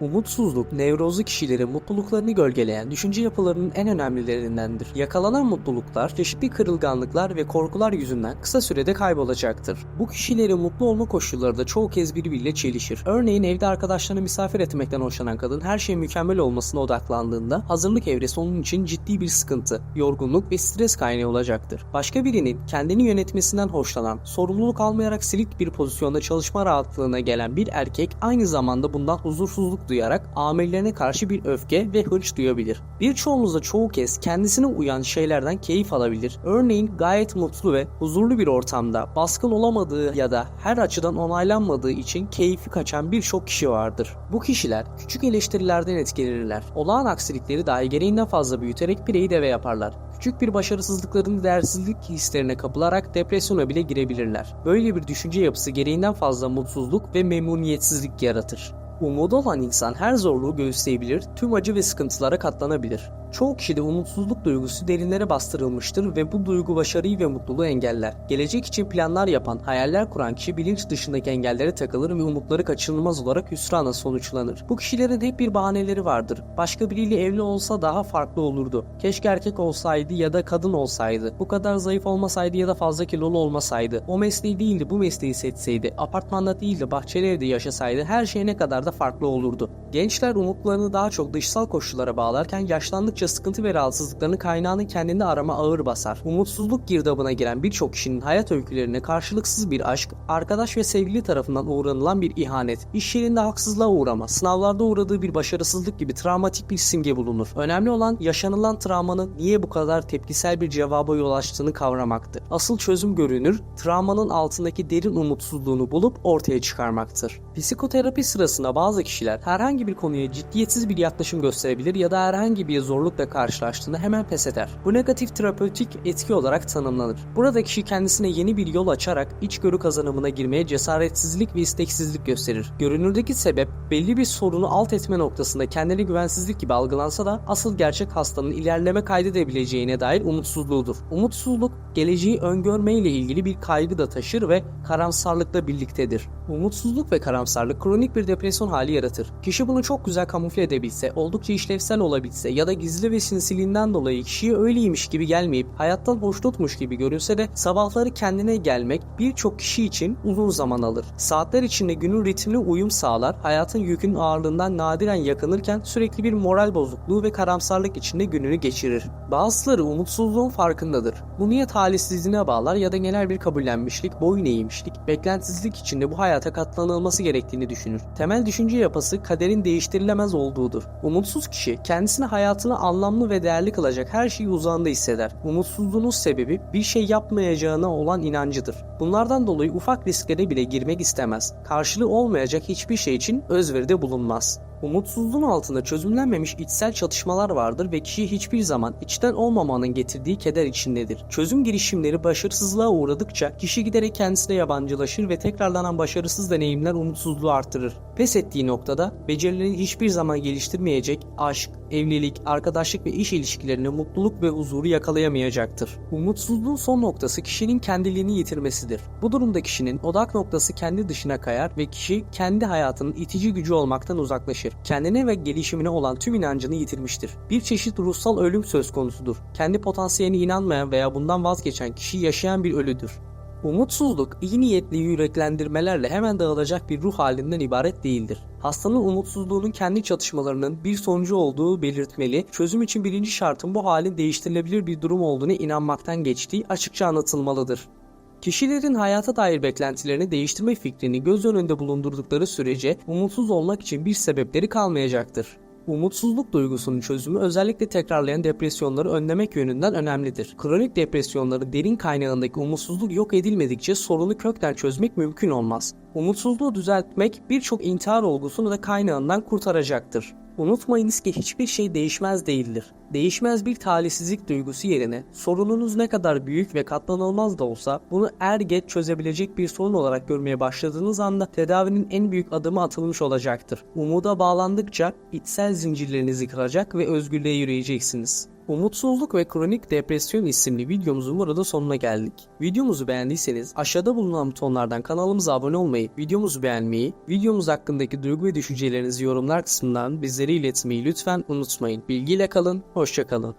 Umutsuzluk, nevrozlu kişilerin mutluluklarını gölgeleyen düşünce yapılarının en önemlilerindendir. Yakalanan mutluluklar, çeşitli kırılganlıklar ve korkular yüzünden kısa sürede kaybolacaktır. Bu kişilerin mutlu olma koşulları da çoğu kez birbiriyle çelişir. Örneğin evde arkadaşlarını misafir etmekten hoşlanan kadın her şeyin mükemmel olmasına odaklandığında hazırlık evresi onun için ciddi bir sıkıntı, yorgunluk ve stres kaynağı olacaktır. Başka birinin kendini yönetmesinden hoşlanan, sorumluluk almayarak silik bir pozisyonda çalışma rahatlığına gelen bir erkek aynı zamanda bundan huzursuzluk duyarak amirlerine karşı bir öfke ve hınç duyabilir. Birçoğumuz da çoğu kez kendisine uyan şeylerden keyif alabilir. Örneğin gayet mutlu ve huzurlu bir ortamda baskın olamadığı ya da her açıdan onaylanmadığı için keyfi kaçan birçok kişi vardır. Bu kişiler küçük eleştirilerden etkilenirler. Olağan aksilikleri dahi gereğinden fazla büyüterek bireyi deve yaparlar. Küçük bir başarısızlıkların değersizlik hislerine kapılarak depresyona bile girebilirler. Böyle bir düşünce yapısı gereğinden fazla mutsuzluk ve memnuniyetsizlik yaratır. Umudu olan insan her zorluğu göğüsleyebilir, tüm acı ve sıkıntılara katlanabilir. Çoğu kişide umutsuzluk duygusu derinlere bastırılmıştır ve bu duygu başarıyı ve mutluluğu engeller. Gelecek için planlar yapan, hayaller kuran kişi bilinç dışındaki engellere takılır ve umutları kaçınılmaz olarak hüsrana sonuçlanır. Bu kişilerin hep bir bahaneleri vardır. Başka biriyle evli olsa daha farklı olurdu. Keşke erkek olsaydı ya da kadın olsaydı. Bu kadar zayıf olmasaydı ya da fazla kilolu olmasaydı. O mesleği değildi bu mesleği seçseydi. Apartmanda değil de bahçeli evde yaşasaydı her şey ne kadar da farklı olurdu. Gençler umutlarını daha çok dışsal koşullara bağlarken yaşlandıkça sıkıntı ve rahatsızlıklarının kaynağını kendinde arama ağır basar. Umutsuzluk girdabına giren birçok kişinin hayat öykülerine karşılıksız bir aşk, arkadaş ve sevgili tarafından uğranılan bir ihanet, iş yerinde haksızlığa uğrama, sınavlarda uğradığı bir başarısızlık gibi travmatik bir simge bulunur. Önemli olan yaşanılan travmanın niye bu kadar tepkisel bir cevaba yol açtığını kavramaktır. Asıl çözüm görünür, travmanın altındaki derin umutsuzluğunu bulup ortaya çıkarmaktır. Psikoterapi sırasında bazı kişiler herhangi bir konuya ciddiyetsiz bir yaklaşım gösterebilir ya da herhangi bir zorlukla karşılaştığında hemen pes eder. Bu negatif terapötik etki olarak tanımlanır. Burada kişi kendisine yeni bir yol açarak içgörü kazanımına girmeye cesaretsizlik ve isteksizlik gösterir. Görünürdeki sebep belli bir sorunu alt etme noktasında kendine güvensizlik gibi algılansa da asıl gerçek hastanın ilerleme kaydedebileceğine dair umutsuzluğudur. Umutsuzluk geleceği öngörmeyle ilgili bir kaygı da taşır ve karamsarlıkla birliktedir. Umutsuzluk ve karamsarlık kronik bir depresyon hali yaratır. Kişi bunu çok güzel kamufle edebilse, oldukça işlevsel olabilse ya da gizli ve sinsiliğinden dolayı kişiye öyleymiş gibi gelmeyip hayattan hoşnutmuş gibi görünse de sabahları kendine gelmek birçok kişi için uzun zaman alır. Saatler içinde günün ritmine uyum sağlar, hayatın yükün ağırlığından nadiren yakınırken sürekli bir moral bozukluğu ve karamsarlık içinde gününü geçirir. Bazıları umutsuzluğun farkındadır. Bu niyet talihsizliğine bağlar ya da genel bir kabullenmişlik, boyun eğmişlik, beklentisizlik içinde bu hayata katlanılması gerektiğini düşünür. Temel düşünce yapısı kaderin değiştirilemez olduğudur. Umutsuz kişi kendisine hayatını anlamlı ve değerli kılacak her şeyi uzağında hisseder. Umutsuzluğunun sebebi bir şey yapmayacağına olan inancıdır. Bunlardan dolayı ufak risklere bile girmek istemez. Karşılığı olmayacak hiçbir şey için özveride bulunmaz. Umutsuzluğun altında çözümlenmemiş içsel çatışmalar vardır ve kişi hiçbir zaman içten olmamanın getirdiği keder içindedir. Çözüm girişimleri başarısızlığa uğradıkça kişi giderek kendisine yabancılaşır ve tekrarlanan başarısız deneyimler umutsuzluğu artırır. Pes ettiği noktada becerilerini hiçbir zaman geliştirmeyecek aşk, evlilik, arkadaşlık ve iş ilişkilerine mutluluk ve huzuru yakalayamayacaktır. Umutsuzluğun son noktası kişinin kendiliğini yitirmesidir. Bu durumda kişinin odak noktası kendi dışına kayar ve kişi kendi hayatının itici gücü olmaktan uzaklaşır. Kendine ve gelişimine olan tüm inancını yitirmiştir. Bir çeşit ruhsal ölüm söz konusudur. Kendi potansiyeline inanmayan veya bundan vazgeçen kişi yaşayan bir ölüdür. Umutsuzluk iyi niyetli yüreklendirmelerle hemen dağılacak bir ruh halinden ibaret değildir. Hastanın umutsuzluğunun kendi çatışmalarının bir sonucu olduğu belirtmeli, çözüm için birinci şartın bu halin değiştirilebilir bir durum olduğunu inanmaktan geçtiği açıkça anlatılmalıdır. Kişilerin hayata dair beklentilerini değiştirme fikrini göz önünde bulundurdukları sürece umutsuz olmak için bir sebepleri kalmayacaktır. Umutsuzluk duygusunun çözümü özellikle tekrarlayan depresyonları önlemek yönünden önemlidir. Kronik depresyonları derin kaynağındaki umutsuzluk yok edilmedikçe sorunu kökten çözmek mümkün olmaz. Umutsuzluğu düzeltmek birçok intihar olgusunu da kaynağından kurtaracaktır. Unutmayınız ki hiçbir şey değişmez değildir. Değişmez bir talihsizlik duygusu yerine sorununuz ne kadar büyük ve katlanılmaz da olsa bunu er geç çözebilecek bir sorun olarak görmeye başladığınız anda tedavinin en büyük adımı atılmış olacaktır. Umuda bağlandıkça içsel zincirlerinizi kıracak ve özgürlüğe yürüyeceksiniz. Umutsuzluk ve kronik depresyon isimli videomuzun burada sonuna geldik. Videomuzu beğendiyseniz aşağıda bulunan butonlardan kanalımıza abone olmayı, videomuzu beğenmeyi, videomuz hakkındaki duygu ve düşüncelerinizi yorumlar kısmından bizlere iletmeyi lütfen unutmayın. Bilgiyle kalın, hoşça kalın.